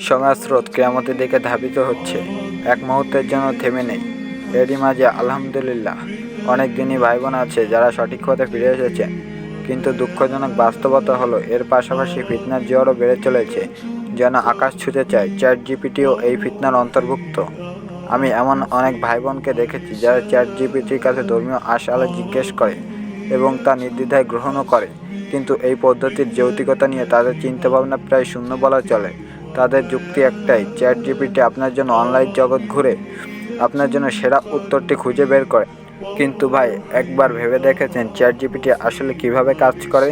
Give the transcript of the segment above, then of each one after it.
সময়ের স্রোত কেয়ামতের দিকে ধাবিত হচ্ছে। এক মুহূর্তের জন্য থেমে নেই। এরই মাঝে, আলহামদুলিল্লাহ, অনেক দিনই ভাই বোন আছে যারা সঠিক পথে ফিরে এসেছেন কিন্তু দুঃখজনক বাস্তবতা হলো, এর পাশাপাশি ফিতনার জ্বরও বেড়ে চলেছে। যেন আকাশ ছুঁতে চায় চ্যাট জিপিটিও এই ফিতনার অন্তর্ভুক্ত। আমি এমন অনেক ভাই বোনকে দেখেছি যারা চ্যাট জিপিটির কাছে ধর্মীয় আশালা জিজ্ঞেস করে এবং তা নির্দ্বিধায় গ্রহণও করে। কিন্তু এই পদ্ধতির যৌতিকতা নিয়ে তাদের চিন্তাভাবনা প্রায় শূন্য বলা চলে। তাদের যুক্তি একটাই চ্যাট জিপিটি আপনার জন্য অনলাইন জগৎ ঘুরে আপনার জন্য সেরা উত্তরটি খুঁজে বের করে। কিন্তু ভাই, একবার ভেবে দেখেছেন চ্যাট জিপিটি আসলে কীভাবে কাজ করে?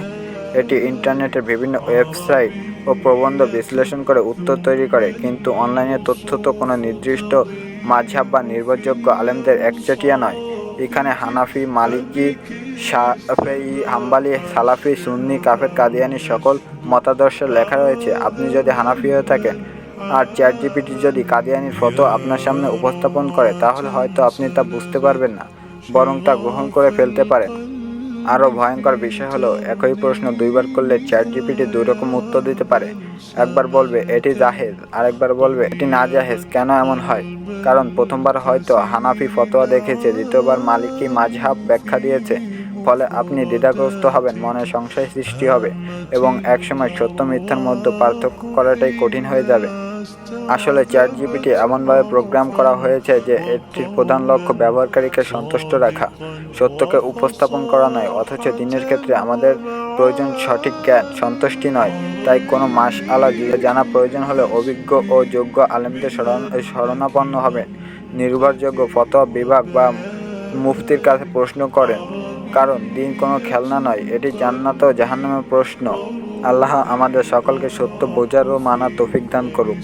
এটি ইন্টারনেটের বিভিন্ন ওয়েবসাইট ও প্রবন্ধ বিশ্লেষণ করে উত্তর তৈরি করে, কিন্তু অনলাইনে তথ্য তো কোনো নির্দিষ্ট মাঝহাব বা নির্ভরযোগ্য আলেমদের একচেটিয়া নয়। এখানে হানাফি, মালিকি শাফেই হাম্বালি, সালাফি, সুন্নি, কাফের, কাদিয়ানি সকল মতাদর্শের লেখা রয়েছে। আপনি যদি হানাফি হয়ে থাকেন আর চ্যাট জিপিটি যদি কাদিয়ানির ফটো আপনার সামনে উপস্থাপন করে, তাহলে হয়তো আপনি তা বুঝতে পারবেন না, বরং তা গ্রহণ করে ফেলতে পারেন। আরও ভয়ঙ্কর বিষয় হলো, একই প্রশ্ন দুইবার করলে চ্যাট জিপিটি দুই রকম উত্তর দিতে পারে। একবার বলবে, এটি জাহেজ। আরেকবার বলবে, এটি না জাহেজ, কেন এমন হয়? কারণ প্রথমবার হয়তো হানাফি ফতোয়া দেখেছে, দ্বিতীয়বার মালিকি মাঝহাব ব্যাখ্যা দিয়েছে, ফলে আপনি দ্বিধাগ্রস্ত হবেন, মনে সংশয় সৃষ্টি হবে এবং একসময় সত্য মিথ্যার মধ্যে পার্থক্য করাটাই কঠিন হয়ে যাবে। আসলে চ্যাট জিপিটি এমনভাবে প্রোগ্রাম করা হয়েছে যে এটির প্রধান লক্ষ্য ব্যবহারকারীকে সন্তুষ্ট রাখা, সত্যকে উপস্থাপন করা নয়, অথচ দিনের ক্ষেত্রে আমাদের প্রয়োজন সঠিক জ্ঞান, সন্তুষ্টি নয়। তাই কোনো মাস আলা জানা প্রয়োজন হলে অভিজ্ঞ ও যোগ্য আলেমদের শরণ- শরণাপন্ন হবেন। নির্ভরযোগ্য ফতোয়া বিভাগ বা মুফতির কাছে প্রশ্ন করেন, কারণ দিন কোনো খেলনা নয়, এটি জান্নাত ও জাহান্নামের প্রশ্ন। আল্লাহ আমাদের সকলকে সত্য বোঝার ও মানার তৌফিক দান করুক।